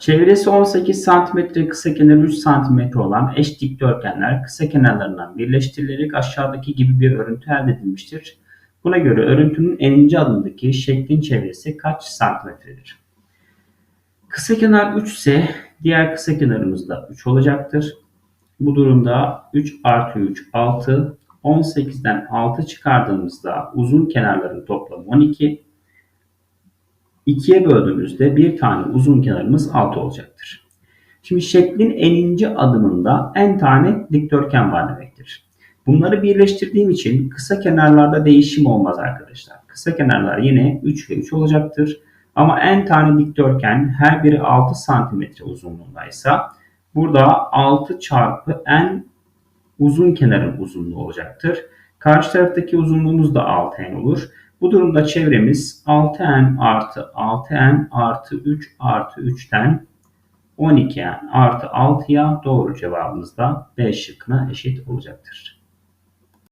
Çevresi 18 cm, kısa kenarı 3 cm olan eş dikdörtgenler kısa kenarlarından birleştirilerek aşağıdaki gibi bir örüntü elde edilmiştir. Buna göre örüntünün eninci adımdaki şeklin çevresi kaç santimetredir? Kısa kenar 3 ise diğer kısa kenarımız da 3 olacaktır. Bu durumda 3 artı 3 6. 18'den 6 çıkardığımızda uzun kenarların toplamı 12. 2'ye böldüğümüzde bir tane uzun kenarımız 6 olacaktır. Şimdi şeklin eninci adımında en tane dikdörtgen var demektir. Bunları birleştirdiğim için kısa kenarlarda değişim olmaz arkadaşlar. Kısa kenarlar yine 3 ve 3 olacaktır. Ama en tane dikdörtgen her biri 6 cm uzunluğundaysa burada 6 çarpı en uzun kenarın uzunluğu olacaktır. Karşı taraftaki uzunluğumuz da 6n olur. Bu durumda çevremiz 6n artı 6n artı 3 artı 3'ten 12n artı 6'ya doğru cevabımız da B şıkkına eşit olacaktır.